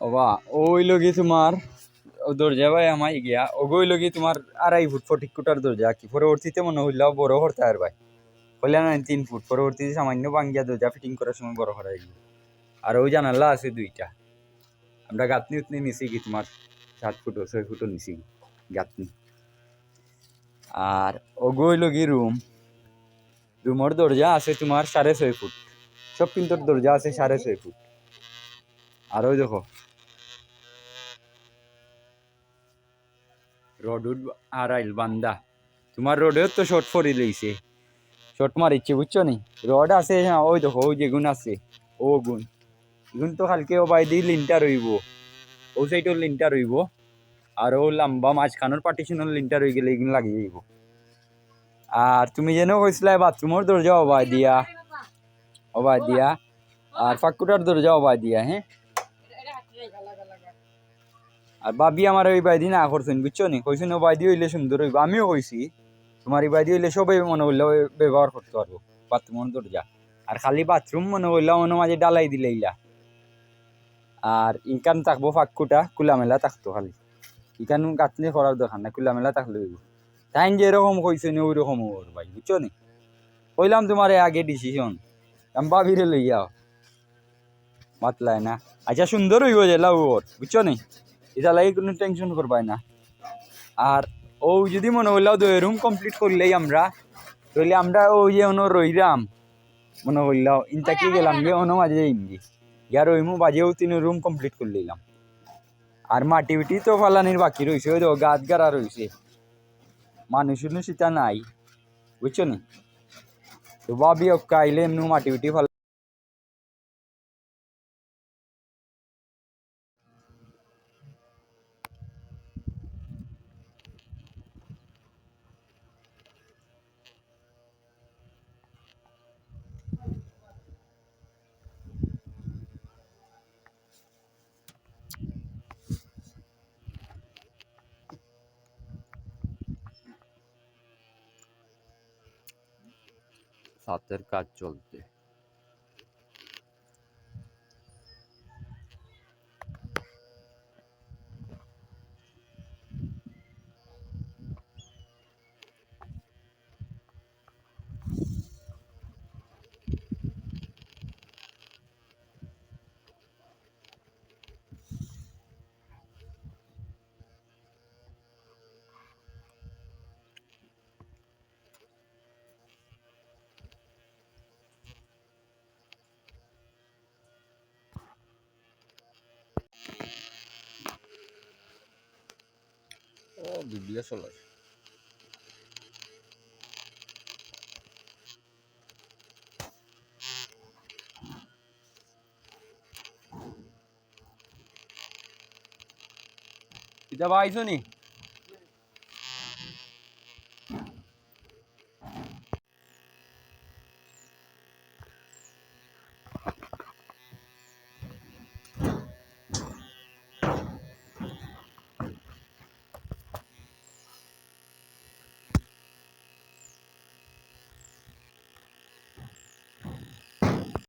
ওবা, ওই লগি তোমার দরজা ভাই আমাই গিয়া ওগই লগি তোমার আড়াই ফুট ফটিক কুটার দরজা কি? পরবর্তীতে মনে হইলাও বড় হরতে আর ভাই। হইলে না, তিন ফুট। পরবর্তীতে সামান্য বাঙ্গিয়া দরজা ফিটিং করার সময় বড় হরাই গিয়ে আর ওই জানালা আছে দুইটা। আমরা গাঁথনি উতনি নিছি কি তোমার সাত ফুট ছয় ফুটও নিছি গাঁথনি। আর ওগই লগি রুম রুমের দরজা আছে তোমার সাড়ে ছয় ফুট। সব কিন্তু দরজা আছে সাড়ে ছয় ফুট। আর ওই দেখো রোড উড আর আইল বান্দা। তোমার রোডেও তো শর্ট ফরি লইছে। শর্ট মারিচ্ছে, বুঝছ নি? রড আছে হ্যাঁ ওই দেখো, ওই যে গুণ আছে, ও গুণ। গুণ তো কালকে ও বাই দিয়ে লিনটা রইব ও সাইডের লিনটা রইব আর ও লম্বা মাঝখানোর পার্টিশনের লিনটা রয়ে গেলে এগুলো লাগিয়ে যাইব আর তুমি যেন কইছিলা বাথরুমের দরজা অবাই দিয়া। অবাই দিয়া। আর ফাঁকুটার দরজা অবাই দিয়া হ্যাঁ? আর বাবি আমার ওই বাইদি না করছেন, বুঝছ নি? কইছেন ও বাইদি হইলে সুন্দর হইব। আমিও কইছি, তোমার এই বাইদি হইলে সবাই মনে ওই ব্যবহার করতে পারব বাথরুমের দরজা। আর খালি বাথরুম মনে হইলে মনে মাঝে ডালাই দিলে ইলা আর ইকান থাকব ফাঁকুটা খোলামেলা থাকতো খালি। ইকান গাঁথনি করার দরকার না খোলামেলা থাকলে হইব। তাই যে এরকম কইছে নি ওই রকম ওর ভাই, বুঝছ নি? কইলাম, তোমার আগে ডিসিশন আমি বাবিরে লইয়া মাতলায় না। আচ্ছা সুন্দর হইব যে, লাউ বুঝছ নি? এটা লাগে কোনো টেনশন করবাই না। আর ও যদি মনে হইলাও দুই রুম কমপ্লিট করলেই আমরা, তাহলে আমরা ওই যে অন্য রইরাম মনে হইলাও ইনটা কি গেলাম যে অন্য মাঝে ইমগি ইয়ার ওইমু বাজেও তিন রুম কমপ্লিট করে লইলাম। আর মাটি উটি তো ফালানির বাকি রয়েছে ওই তো গাছ গাড়া রয়েছে মানুষ সেটা নাই, বুঝছ নি? তো ভাবি ওকে আইলে এমনি মাটি উটি ফালা ছাতের কাজ চলতে। বিবলিয়া চলার এটা পাইছো নি